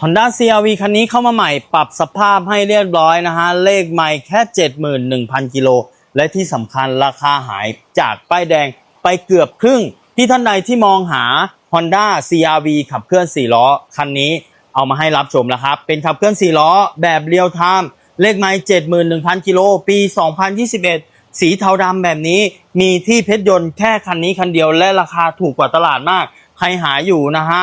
Honda CRV คันนี้เข้ามาใหม่ปรับสภาพให้เรียบร้อยนะฮะ เลขใหม่แค่ 71,000 กิโล และที่สำคัญราคาหายจากป้ายแดงไปเกือบครึ่ง ที่ท่านใดที่มองหา Honda CRV ขับเคลื่อน 4 ล้อ คันนี้เอามาให้รับชมแล้วครับ เป็นขับเคลื่อน 4 ล้อ แบบเรียลไทม์เลขไมล์71,000 กิโล ปี 2021 สีเทาดำแบบนี้มีที่เพชรยนต์แค่คันนี้คันเดียวและราคาถูกกว่าตลาดมาก ใครหาอยู่นะฮะ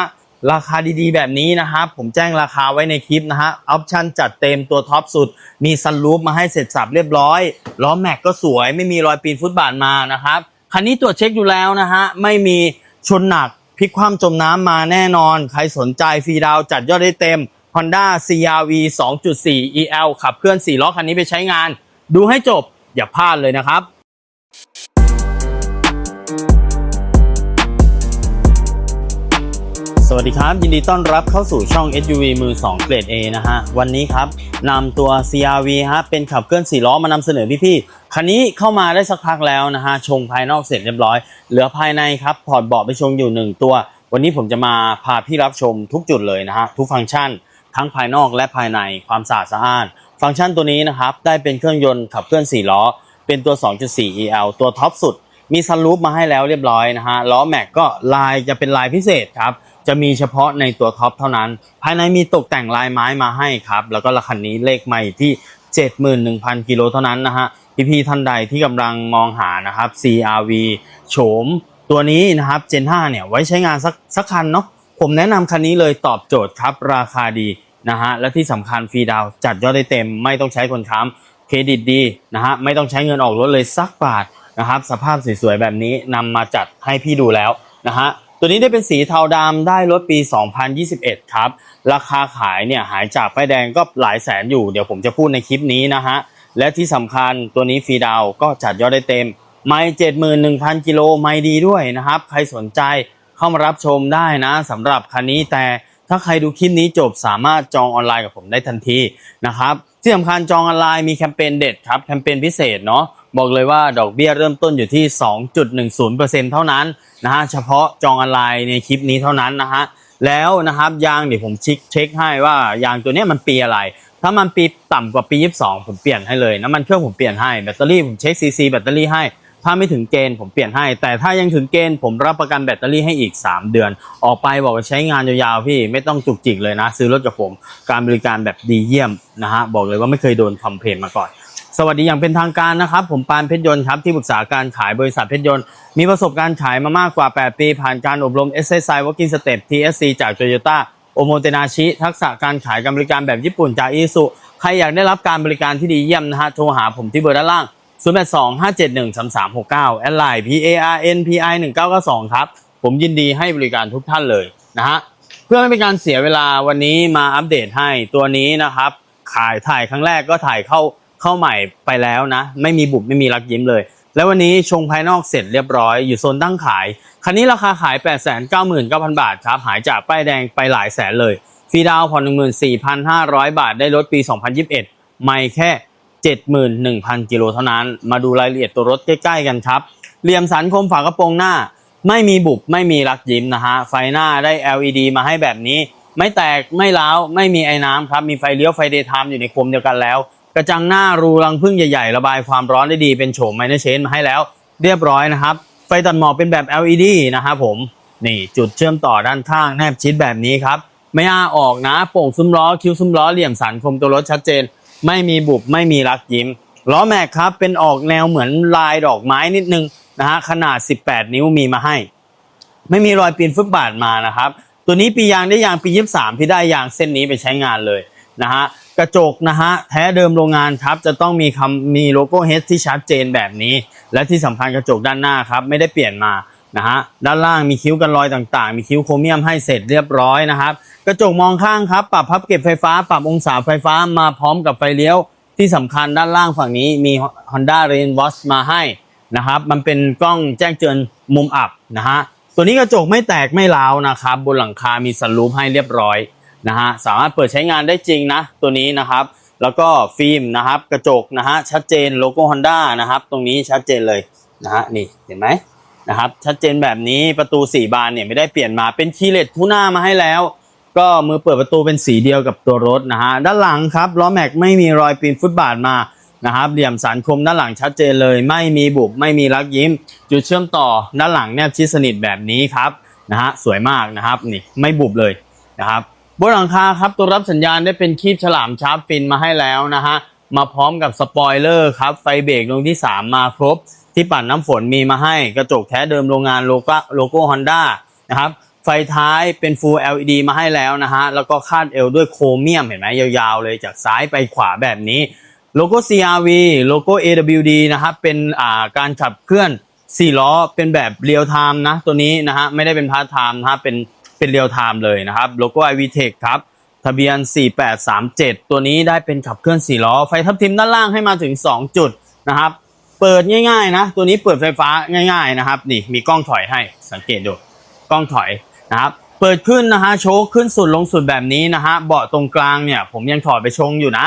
ราคาดีๆ แบบนี้นะครับ ผมแจ้งราคาไว้ในคลิปนะฮะออปชั่นจัดเต็มตัวท็อปสุด มีซันรูฟมาให้เสร็จสับเรียบร้อย ล้อแม็กก็สวย ไม่มีรอยปีนฟุตบาทมานะครับ คันนี้ตรวจเช็คอยู่แล้วนะฮะ ไม่มีชนหนักพลิกคว่ำจมน้ำมาแน่นอน ใครสนใจฟรีดาวจัดยอดได้เต็ม Honda CRV 2.4 EL ขับเคลื่อน 4 ล้อคันนี้ไปใช้งาน ดูให้จบอย่าพลาดเลยนะครับ วัสดีครับ ยินดีต้อนรับเข้าสู่ช่อง SUV มือ 2 เกรด A นะฮะ วันนี้ครับนำตัว CRV ฮะเป็นขับเคลื่อน4ล้อมานำเสนอพี่ๆคันนี้เข้ามาได้สักพักแล้วนะฮะ ชงภายนอกเสร็จเรียบร้อย เหลือภายในครับถอดเบาะไปชงอยู่ 1 ตัว วันนี้ผมจะมาพาพี่รับชมทุกจุดเลยนะฮะ ทุกฟังก์ชัน ทั้งภายนอกและภายในความสะอาดสะอ้าน ฟังก์ชันตัวนี้นะครับได้เป็นเครื่องยนต์ขับเคลื่อน4ล้อเป็นตัว 2.4 EL ตัวท็อปสุด มีซันรูฟมาให้แล้วเรียบร้อยนะฮะล้อแม็กก็ลายจะเป็นลายพิเศษครับ จะมีเฉพาะในตัวท็อปเท่านั้น ภายในมีตกแต่งลายไม้มาให้ครับ แล้วก็ราคันนี้เลขใหม่ที่ 71,000 กิโลเท่านั้นนะฮะพี่ๆท่านใดที่กำลังมองหานะครับ CRV โฉมตัวนี้นะครับ Gen 5เนี่ยไว้ใช้งานสักสักคันเนาะผมแนะนำคันนี้เลยตอบโจทย์ครับราคาดีนะฮะและที่สำคัญฟรีดาวจัดยอดได้เต็ม ไม่ต้องใช้คนค้ำเครดิตดีนะฮะไม่ต้องใช้เงินออกรถเลยสักบาท นะครับสภาพสวยๆแบบนี้นำมาจัดให้พี่ดูแล้วนะฮะตัวนี้ได้เป็นสีเทาดำได้รถปี 2021 ครับ ราคาขายเนี่ยหายจากป้ายแดงก็หลายแสนอยู่เดี๋ยวผมจะพูดในคลิปนี้นะฮะและที่สำคัญตัวนี้ฟรีดาวน์ก็จัดยอดได้เต็ม ไม่71,000กิโลไม่ดีด้วยนะครับ ใครสนใจเข้ามารับชมได้นะสำหรับคันนี้แต่ถ้าใครดูคลิปนี้จบสามารถจองออนไลน์กับผมได้ทันทีนะครับที่สำคัญจองออนไลน์มีแคมเปญเด็ดครับแคมเปญพิเศษเนาะ บอกเลยว่าดอกเบี้ยเริ่มต้นอยู่ที่ 2.10%เท่านั้นนะฮะเฉพาะจองออนไลน์ในคลิปนี้เท่านั้นนะฮะแล้วนะครับยางเดี๋ยวผมเช็คเช็คให้ว่ายางตัวนี้มันปีอะไร ถ้ามันปีต่ำกว่าปี 22 ผมเปลี่ยนให้เลยน้ำมันเครื่องผมเปลี่ยนให้แบตเตอรี่ผมเช็คซีซีแบตเตอรี่ให้ถ้าไม่ถึงเกณฑ์ผมเปลี่ยนให้ แต่ถ้ายังถึงเกณฑ์ผมรับประกันแบตเตอรี่ให้อีก 3 เดือน ออกไปบอกว่าใช้งานยาวๆพี่ไม่ต้องจุกจิกเลยนะ ซื้อรถกับผมการบริการแบบดีเยี่ยมนะฮะบอกเลยว่าไม่เคยโดนคอมเพลนมาก่อน สวัสดีอย่างเป็นทางการนะครับ ผมปานเพชรยนต์ครับที่ปรึกษาการขายบริษัทเพชรยนต์ มีประสบการณ์ขายมามากกว่า 8 ปี ผ่านการอบรม SSI Working Step TSC จาก Toyota โอโมเตนาชิ ทักษะการขายการบริการแบบญี่ปุ่นจากอีสุใครอยากได้รับการบริการที่ดีเยี่ยมนะฮะโทรหาผมที่เบอร์ด้านล่าง 0 8 2 5 7 1 3 3 6 9แอดไลน์ P A R N P I 1 9 9 2ครับ ผมยินดีให้บริการทุกท่านเลยนะฮะเพื่อไม่เป็นการเสียเวลาวันนี้มาอัปเดตให้ตัวนี้นะครับขายถ่ายครั้งแรกก็ถ่ายเข้า เข้าใหม่ไปแล้วนะ ไม่มีบุบไม่มีรักยิ้มเลย แล้ววันนี้ชงภายนอกเสร็จเรียบร้อยอยู่โซนตั้งขาย คันนี้ราคาขาย 8 9 9 0 0 0 บาทครับ หายจากป้ายแดงไปหลายแสนเลยฟรีดาวน์ผ่อน14,500 บาทได้รถปี 2021 ไม่แค่ 71,000 กิโลเท่านั้น มาดูรายละเอียดตัวรถใกล้ๆกันครับเหลี่ยมสันคมฝากระโปรงหน้า ไม่มีบุบไม่มีรักยิ้มนะฮะไฟหน้าได้ LED มาให้แบบนี้ ไม่แตกไม่ร้าวไม่มีไอ้น้ำครับ มีไฟเลี้ยวไฟเดย์ไทม์อยู่ในโคมเดียวกันแล้ว กระจังหน้ารูรังพึ่งใหญ่ๆ ระบายความร้อนได้ดีเป็นโฉมไมเนอร์เชนมาให้แล้ว เรียบร้อยนะครับ ไฟตัดหมอกเป็นแบบ LED นะครับผมนี่จุดเชื่อมต่อด้านข้างแนบชิดแบบนี้ครับ ไม่อ้าออกนะโป่งซุ้มล้อคิ้วซุ้มล้อเหลี่ยมสันคมตัวรถชัดเจน ไม่มีบุบไม่มีรักยิ้มล้อแม็กครับเป็นออกแนวเหมือนลายดอกไม้นิดนึงนะฮะขนาด 18 นิ้วมีมาให้ ไม่มีรอยปีนฟุตบาทมานะครับ ตัวนี้ปียางได้ยางปี 23พี่ได้ยางเส้นนี้ไปใช้งานเลยนะฮะ กระจกนะฮะแท้เดิมโรงงานครับจะต้องมีคำมีโลโก้เฮดที่ชัดเจนแบบนี้ และที่สำคัญกระจกด้านหน้าครับไม่ได้เปลี่ยนมานะฮะด้านล่างมีคิ้วกันรอยต่างๆ มีคิ้วโครเมียมให้เสร็จเรียบร้อยนะครับกระจกมองข้างครับ ปรับพับเก็บไฟฟ้า ปรับองศาไฟฟ้ามาพร้อมกับไฟเลี้ยว ที่สำคัญด้านล่างฝั่งนี้มี Honda Rain Watch มาให้นะครับมันเป็นกล้องแจ้งเตือนมุมอับนะฮะตัวนี้กระจกไม่แตกไม่ร้าวนะครับบนหลังคามีสันรูปให้เรียบร้อย นะฮะสามารถเปิดใช้งานได้จริงนะตัวนี้นะครับ แล้วก็ฟิล์มนะครับกระจกนะฮะชัดเจนโลโก้ Honda นะครับ ตรงนี้ชัดเจนเลยนะฮะนี่เห็นไหมนะครับชัดเจนแบบนี้ประตู 4 บานเนี่ยไม่ได้เปลี่ยนมาเป็นคีย์เลสคู่หน้ามาให้แล้ว ก็มือเปิดประตูเป็นสีเดียวกับตัวรถนะฮะด้านหลังครับล้อแม็กไม่มีรอยปีนฟุตบาทมานะครับเหลี่ยมสันคมด้านหลังชัดเจนเลย ไม่มีบุบไม่มีรักยิ้ม จุดเชื่อมต่อด้านหลังแนบชิดสนิทแบบนี้ครับนะฮะสวยมากนะครับนี่ไม่บุบเลยนะครับ บนหลังคาครับตัวรับสัญญาณได้เป็นคีบฉลามชาร์ปฟินมาให้แล้วนะฮะมาพร้อมกับสปอยเลอร์ครับไฟเบรกดวงที่ 3 มาครบ ที่ปัดน้ำฝนมีมาให้กระจกแท้เดิมโรงงานโลโก้โลโก้ฮอนด้านะครับไฟท้ายเป็น Full LED มาให้แล้วนะฮะ แล้วก็คาดเอวด้วยโครเมียมเห็นไหมยาวๆเลยจากซ้ายไปขวาแบบนี้ โลโก้ CRV โลโก้ AWD นะครับเป็นอ่าการขับเคลื่อน 4 ล้อเป็นแบบเรียลไทม์นะ ตัวนี้นะฮะ ไม่ได้เป็นพาร์ทไทม์นะฮะ เป็น เป็นเรียลไทม์เลยนะครับโลโก้ iVTEC ครับทะเบียน 4837 ตัวนี้ได้เป็นขับเคลื่อน 4 ล้อ ไฟทับทิมด้านล่างให้มาถึง 2 จุดนะครับ เปิดง่ายๆนะ ตัวนี้เปิดไฟฟ้าง่าย ๆนะครับ นี่มีกล้องถอยให้สังเกตดู กล้องถอยนะครับ เปิดขึ้นนะฮะ โชคขึ้นสุดลงสุดแบบนี้นะฮะ เบาะตรงกลางเนี่ย ผมยังถอดไปชงอยู่นะ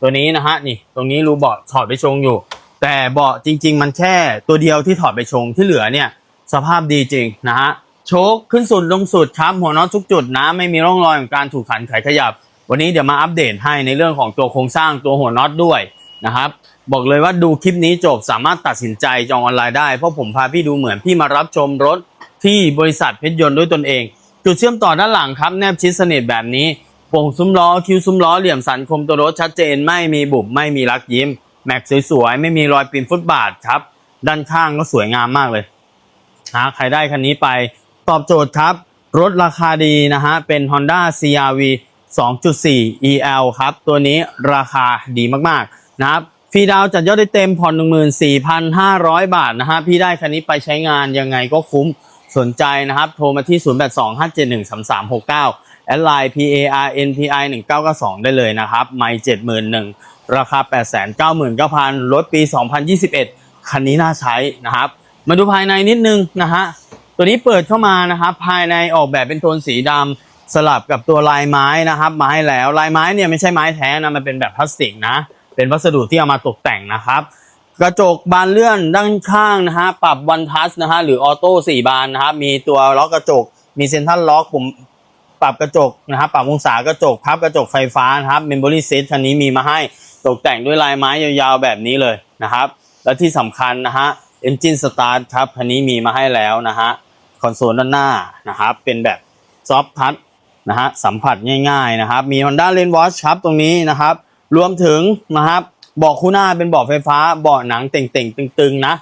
ตัวนี้นะฮะ นี่ ตรงนี้รูเบาะถอดไปชงอยู่ แต่เบาะจริง ๆ มันแค่ตัวเดียวที่ถอดไปชงที่เหลือเนี่ย สภาพดีจริงนะฮะ โชคขึ้นสุดลงสุดครับหัวน็อตทุกจุดนะไม่มีร่องรอยของการถูกขันไขขยับ วันนี้เดี๋ยวมาอัปเดตให้ในเรื่องของตัวโครงสร้างตัวหัวน็อตด้วยนะครับบอกเลยว่าดูคลิปนี้จบสามารถตัดสินใจจองออนไลน์ได้ เพราะผมพาพี่ดูเหมือนพี่มารับชมรถที่บริษัทเพชรยนต์ด้วยตนเอง จุดเชื่อมต่อด้านหลังครับแนบชิดสนิทแบบนี้โป่งซุ้มล้อคิ้วซุ้มล้อเหลี่ยมสันคมตัวรถชัดเจนไม่มีบุบไม่มีรักยิ้ม แม็กสวยๆไม่มีรอยปีนฟุตบาทครับ ด้านข้างก็สวยงามมากเลยนะใครได้คันนี้ไป ตอบโจทย์ครับ รถราคาดีนะฮะ เป็น Honda CRV 2.4 EL ครับ ตัวนี้ราคาดีมาก ๆ นะครับฟรีดาวจัดยอดได้เต็มผ่อน14,500 บาทนะฮะ พี่ได้คันนี้ไปใช้งานยังไงก็คุ้มสนใจนะครับ โทรมาที่ 0825713369 แอดไลน์ PARNPI 1992 ได้เลยนะครับ ไม่71,000 ราคา 899,900รถปี 2021 คันนี้น่าใช้นะครับ มาดูภายในนิดนึงนะฮะ ตัวนี้เปิดเข้ามานะครับ ภายในออกแบบเป็นโทนสีดำสลับกับตัวลายไม้นะครับ ไม้แล้วลายไม้เนี่ยไม่ใช่ไม้แท้นะมันเป็นแบบพลาสติกนะ เป็นวัสดุที่เอามาตกแต่งนะครับ กระจกบานเลื่อนด้านข้างนะฮะปรับวันทัชนะฮะหรือออโต้สี่บานนะครับมีตัวล็อกกระจก มีเซ็นทรัลล็อกปุ่มปรับกระจกนะครับปรับองศากระจกพับกระจกไฟฟ้านะครับเมมโมรี่เซตคันนี้มีมาให้ตกแต่งด้วยลายไม้ยาวๆแบบนี้เลยนะครับ และที่สำคัญนะฮะ Engine Start ครับคันนี้มีมาให้แล้วนะฮะ คอนโซลด้านหน้านะครับเป็นแบบซอฟทัชนะฮะสัมผัสง่ายๆนะครับ มี Honda Lane Watch ครับตรงนี้นะครับ รวมถึงนะครับเบาะคู่หน้าเป็นเบาะไฟฟ้าเบาะหนังเต่งๆ ตึงๆนะ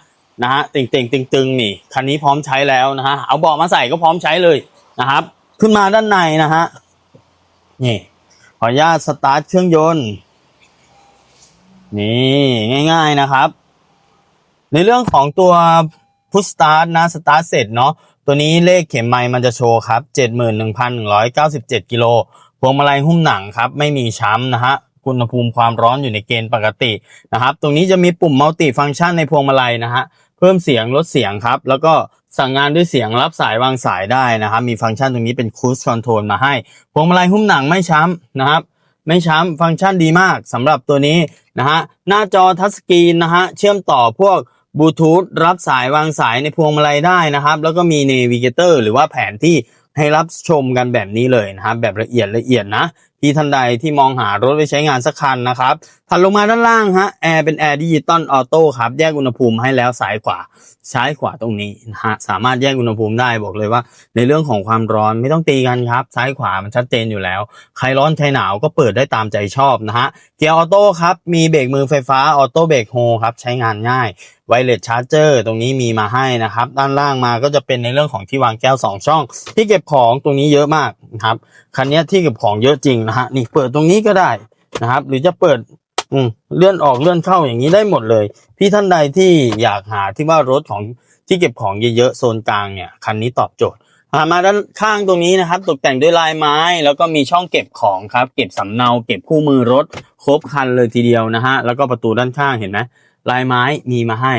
นะฮะเต่งๆตึงๆนี่คันนี้พร้อมใช้แล้วนะฮะเอาเบาะมาใส่ก็พร้อมใช้เลยนะครับ ขึ้นมาด้านในนะฮะนี่ขออนุญาตสตาร์ทเครื่องยนต์นี่ง่ายๆนะครับ ในเรื่องของตัวพุชสตาร์ทนะสตาร์ทเสร็จเนาะ ตัวนี้เลขเข็มไมล์มันจะโชว์ครับ 71,197กิโลพวงมาลัยหุ้มหนังครับ ไม่มีช้ำนะฮะอุณหภูมิความร้อนอยู่ในเกณฑ์ปกตินะครับ ตรงนี้จะมีปุ่มมัลติฟังก์ชันในพวงมาลัยนะฮะเพิ่มเสียงลดเสียงครับ แล้วก็สั่งงานด้วยเสียงรับสายวางสายได้นะครับ มีฟังก์ชันตรงนี้เป็นคูสคอนโทรลมาให้ พวงมาลัยหุ้มหนังไม่ช้ำนะครับ ไม่ช้ำฟังก์ชันดีมากสำหรับตัวนี้นะฮะหน้าจอทัชสกรีนนะฮะเชื่อมต่อพวก บลูทูธรับสายวางสายในพวงมาลัยได้นะครับ แล้วก็มีเนวิเกเตอร์หรือว่าแผนที่ให้รับชมกันแบบนี้เลยนะครับแบบละเอียดละเอียดนะที่ท่านใดที่มองหารถไปใช้งานสักคันนะครับถัดลงมาด้านล่างฮะแอร์เป็นแอร์ดิจิตอลออโต้ครับ แยกอุณหภูมิให้แล้วซ้ายขวาซ้ายขวาตรงนี้นะฮะสามารถแยกอุณหภูมิได้บอกเลยว่า ในเรื่องของความร้อนไม่ต้องตีกันครับ ซ้ายขวามันชัดเจนอยู่แล้ว ใครร้อนใครหนาวก็เปิดได้ตามใจชอบนะฮะเกียร์ออโต้ครับมีเบรกมือไฟฟ้าออโต้เบรกโฮครับใช้งานง่าย ไวเลสชาร์เจอร์ตรงนี้มีมาให้นะครับ ด้านล่างมาก็จะเป็นในเรื่องของที่วางแก้ว 2 ช่อง ที่เก็บของตรงนี้เยอะมากนะครับคันนี้ที่เก็บของเยอะจริงนะฮะนี่เปิดตรงนี้ก็ได้นะครับ หรือจะเปิดอืเลื่อนออกเลื่อนเข้าอย่างนี้ได้หมดเลย พี่ท่านใดที่อยากหาที่ว่ารถของที่เก็บของเยอะๆโซนกลางเนี่ยคันนี้ตอบโจทย์อ่ามาด้านข้างตรงนี้นะครับ ตกแต่งด้วยลายไม้ แล้วก็มีช่องเก็บของครับ เก็บสำเนา เก็บคู่มือรถ ครบคันเลยทีเดียวนะฮะ แล้วก็ประตูด้านข้างเห็นไหม ลายไม้มีมาให้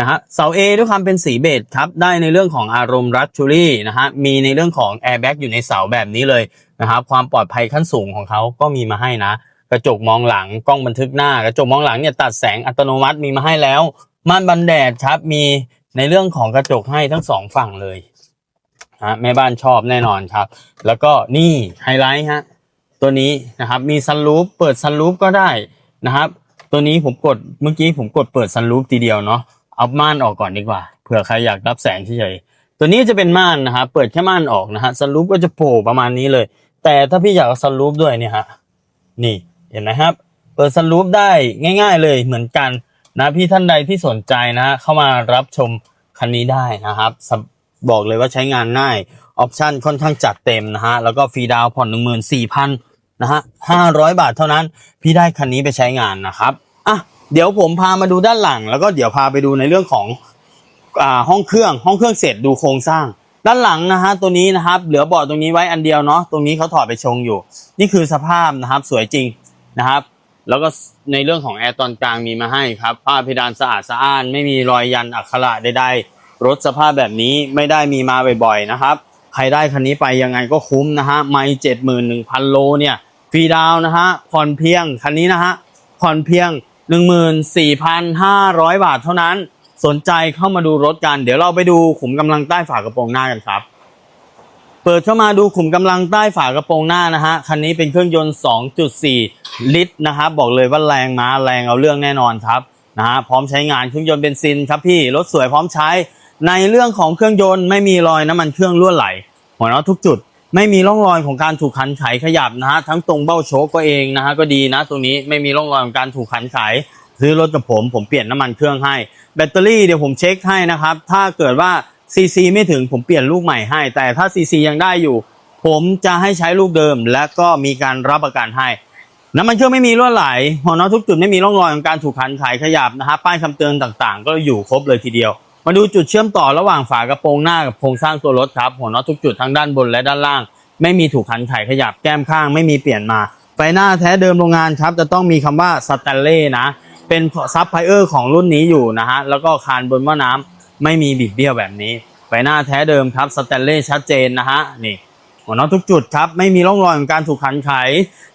นะฮะเสา A ด้วยความเป็นสีเบจครับได้ในเรื่องของอารมณ์รัชชูรี่นะฮะมีในเรื่องของแอร์แบ็กอยู่ในเสาแบบนี้เลยนะครับความปลอดภัยขั้นสูงของเขาก็มีมาให้นะ กระจกมองหลังกล้องบันทึกหน้า กระจกมองหลังเนี่ยตัดแสงอัตโนมัติมีมาให้แล้วม่านบันแดดครับมีในเรื่องของกระจกให้ทั้งสองฝั่งเลยฮะแม่บ้านชอบแน่นอนครับ แล้วก็นี่ไฮไลท์ฮะตัวนี้นะครับมีซันรูฟเปิดซันรูฟก็ได้นะครับ ตัวนี้ผมกดเมื่อกี้ผมกดเปิดซันรูฟทีเดียวเนาะเอาม่านออกก่อนดีกว่าเผื่อใครอยากรับแสงเฉยๆตัวนี้จะเป็นม่านนะครับเปิดแค่ม่านออกนะฮะซันรูฟก็จะโผล่ประมาณนี้เลย แต่ถ้าพี่อยากซันรูฟด้วยเนี่ยฮะนี่เห็นไหมครับ เปิดซันรูฟได้ง่าย ๆ เลยเหมือนกันนะพี่ท่านใดที่สนใจนะฮะเข้ามารับชมคันนี้ได้นะครับบอกเลยว่าใช้งานง่ายออปชันค่อนข้างจัดเต็มนะฮะแล้วก็ฟรีดาวผ่อนหนึ่งหมื่นสี่พัน นะฮะห้าร้อยบาทเท่านั้น พี่ได้คันนี้ไปใช้งานนะครับอะเดี๋ยวผมพามาดูด้านหลัง แล้วก็เดี๋ยวพาไปดูในเรื่องของอ่าห้องเครื่องห้องเครื่องเสร็จดูโครงสร้าง ด้านหลังนะฮะตัวนี้นะครับเหลือเบาะตรงนี้ไว้อันเดียวเนาะตรงนี้เขาถอดไปชงอยู่ นี่คือสภาพนะครับสวยจริงนะครับ แล้วก็ในเรื่องของแอร์ตอนกลางมีมาให้ครับผ้าเพดานสะอาดสะอ้าน ไม่มีรอยยันอักขระใดๆรถสภาพแบบนี้ไม่ได้มีมาบ่อยๆนะครับใครได้คันนี้ไปยังไงก็คุ้มนะฮะไม่เจ็ดหมื่นหนึ่งพันโลเนี่ย ฟรีดาวนะฮะผ่อนเพียงคันนี้นะฮะผ่อนเพียงหนึ่งหมื่นสี่พันห้าร้อยบาทเท่านั้น สนใจเข้ามาดูรถกัน เดี๋ยวเราไปดูขุมกำลังใต้ฝากระโปรงหน้ากันครับ เปิดเข้ามาดูขุมกำลังใต้ฝากระโปรงหน้านะฮะคันนี้เป็นเครื่องยนต์ 2.4 ลิตรนะครับบอกเลยว่าแรงม้าแรงเอาเรื่องแน่นอนครับนะฮะพร้อมใช้งานเครื่องยนต์เบนซินครับพี่รถสวยพร้อมใช้ในเรื่องของเครื่องยนต์ไม่มีรอยน้ำมันเครื่องรั่วไหลหัวน็อตทุกจุด ไม่มีร่องรอยของการถูกขันไขขยับนะฮะทั้งตรงเบ้าโชกก็เองนะฮะก็ดีนะตรงนี้ไม่มีร่องรอยของการถูกขันไขซื้อรถกับผมผมเปลี่ยนน้ำมันเครื่องให้ แบตเตอรี่เดี๋ยวผมเช็คให้นะครับ ถ้าเกิดว่าซีซีไม่ถึงผมเปลี่ยนลูกใหม่ให้ แต่ถ้าซีซียังได้อยู่ ผมจะให้ใช้ลูกเดิม และก็มีการรับประกันให้น้ำมันเครื่องไม่มีรั่วไหลหัวน็อตทุกจุดไม่มีร่องรอยของการถูกขันไขขยับนะฮะป้ายคำเตือนต่างๆ ก็อยู่ครบเลยทีเดียว มาดูจุดเชื่อมต่อระหว่างฝากระโปรงหน้ากับโครงสร้างตัวรถครับ หัวน็อตทุกจุดทั้งด้านบนและด้านล่าง ไม่มีถูกขันไขขยับแก้มข้าง ไม่มีเปลี่ยนมา ไฟหน้าแท้เดิมโรงงานครับ จะต้องมีคำว่าสแตนเล่นะ เป็นซับไพเออร์ของรุ่นนี้อยู่นะฮะ แล้วก็คานบนหม้อน้ำไม่มีบิดเบี้ยวแบบนี้ ไฟหน้าแท้เดิมครับสแตนเล่ชัดเจนนะฮะ นี่หัวน็อตทุกจุดครับ ไม่มีร่องรอยของการถูกขันไข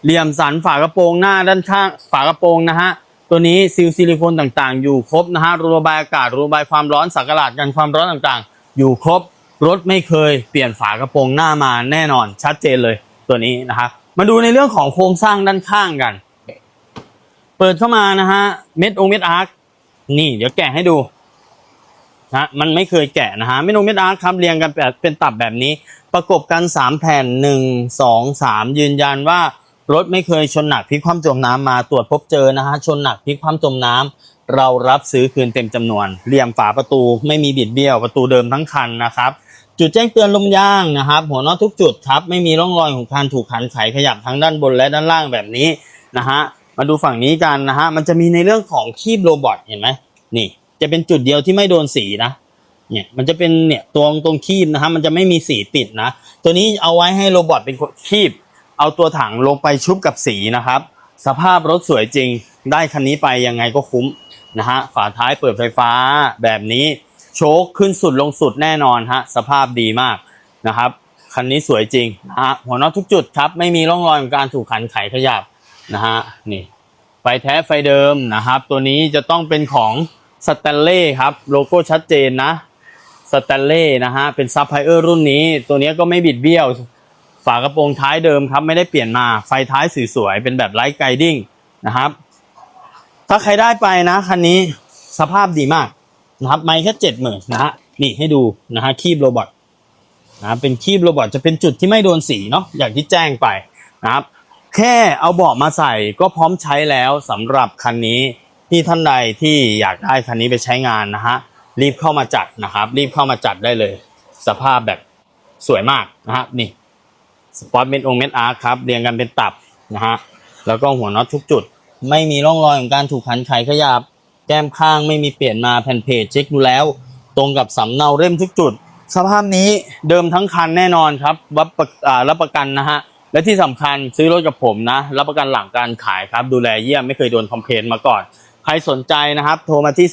เหลี่ยมสันฝากระโปรงหน้าด้านข้าง ฝากระโปรงนะฮะ ตัวนี้ซิลซิลิโคนต่างๆ อยู่ครบนะฮะรูระบายอากาศรูระบายความร้อนสักหลาดกันความร้อนต่างๆ อยู่ครบรถไม่เคยเปลี่ยนฝากระโปรงหน้ามาแน่นอนชัดเจนเลยตัวนี้นะครับมาดูในเรื่องของโครงสร้างด้านข้างกัน เปิดเข้ามานะฮะเม็ดองเม็ดอาร์คนี่เดี๋ยวแกะให้ดูนะมันไม่เคยแกะนะฮะเมนูเม็ดอาร์ตครับเรียงกันแบบเป็นตับแบบนี้ ประกบกัน 3 แผ่น 1 2 3 ยืนยันว่า รถไม่เคยชนหนักพลิกคว่ำจมน้ำมาตรวจพบเจอนะฮะชนหนักพลิกคว่ำจมน้ำเรารับซื้อคืนเต็มจำนวน เหลี่ยมฝาประตูไม่มีบิดเบี้ยวประตูเดิมทั้งคันนะครับ จุดแจ้งเตือนลมยางนะครับ หัวน็อตทุกจุดครับไม่มีร่องรอยของการถูกขันไขขยับทั้งด้านบนและด้านล่างแบบนี้นะฮะมาดูฝั่งนี้กันนะฮะมันจะมีในเรื่องของคีบโรบอทเห็นไหมนี่ จะเป็นจุดเดียวที่ไม่โดนสีนะเนี่ยมันจะเป็นเนี่ยตรงตรงคีบนะฮะมันจะไม่มีสีปิดนะ ตัวนี้เอาไว้ให้โรบอทเป็นคนคีบ เอาตัวถังลงไปชุบกับสีนะครับ สภาพรถสวยจริงได้คันนี้ไปยังไงก็คุ้มนะฮะฝาท้ายเปิดไฟฟ้าแบบนี้โชคขึ้นสุดลงสุดแน่นอนฮะสภาพดีมากนะครับคันนี้สวยจริงนะฮะหัวน็อตทุกจุดครับ ไม่มีร่องรอยของการถูกขันไขขยับนะฮะนี่ไฟแท้ไฟเดิมนะครับ ตัวนี้จะต้องเป็นของสแตนเล่ครับโลโก้ชัดเจนนะสแตนเล่นะฮะเป็นซับไพเออร์รุ่นนี้ ตัวนี้ก็ไม่บิดเบี้ยว ฝากระโปรงท้ายเดิมครับ ไม่ได้เปลี่ยนมาไฟท้ายสวยๆเป็นแบบไลท์ไกดิ้งนะครับ ถ้าใครได้ไปนะคันนี้สภาพดีมากนะครับ ไม่แค่เจ็ดหมื่นนะฮะนี่ให้ดูนะฮะคีบโรบอทนะเป็นคีบโรบอทจะเป็นจุดที่ไม่โดนสีเนาะอย่างที่แจ้งไปนะครับ แค่เอาเบาะมาใส่ก็พร้อมใช้แล้วสำหรับคันนี้ที่ท่านใดที่อยากได้คันนี้ไปใช้งานนะฮะรีบเข้ามาจัดนะครับ รีบเข้ามาจัดได้เลย สภาพแบบสวยมากนะครับนี่ ปอร์ตเมดองเมดอาร์ครับเรียงกันเป็นตับนะฮะแล้วก็หัวน็อตทุกจุด ไม่มีร่องรอยของการถูกขันไขขยับ แก้มข้างไม่มีเปลี่ยนมาแผ่นเพจเช็คดูแล้ว ตรงกับสำเนาเล่มทุกจุด สภาพนี้เดิมทั้งคันแน่นอนครับรับประอ่ารับประกันนะฮะและที่สำคัญซื้อรถกับผมนะ รับประกันหลังการขายครับ ดูแลเยี่ยมไม่เคยโดนคอมเพลนมาก่อน ใครสนใจนะครับ โทรมาที่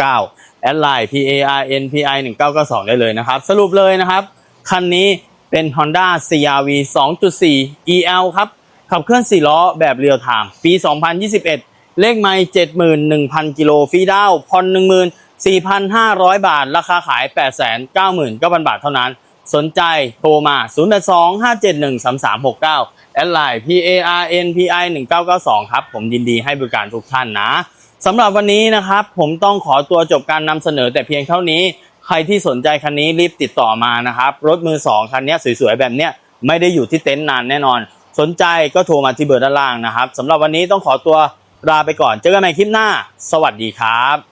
0825713369 แอดไลน์ PARN PI 1992ได้เลยนะครับ สรุปเลยนะครับ คันนี้ เป็น Honda CRV 2.4 EL ครับ ขับเคลื่อน4ล้อแบบเรียลไทม์ปี 2021 เลขไมล์71,000 กิโลฟรีดาวน์ผ่อน14,500 บาท ราคาขาย 899,000 บาทเท่านั้น สนใจโทรมา 0825713369 แอดไลน์ PARNPI 1992 ครับ ผมยินดีให้บริการทุกท่านนะสำหรับวันนี้นะครับ ผมต้องขอตัวจบการนำเสนอแต่เพียงเท่านี้ ใครที่สนใจคันนี้รีบติดต่อมานะครับ รถมือสองคันนี้สวยๆแบบเนี้ยไม่ได้อยู่ที่เต็นท์นานแน่นอน สนใจก็โทรมาที่เบอร์ด้านล่างนะครับสำหรับวันนี้ต้องขอตัวลาไปก่อน เจอกันใหม่คลิปหน้า สวัสดีครับ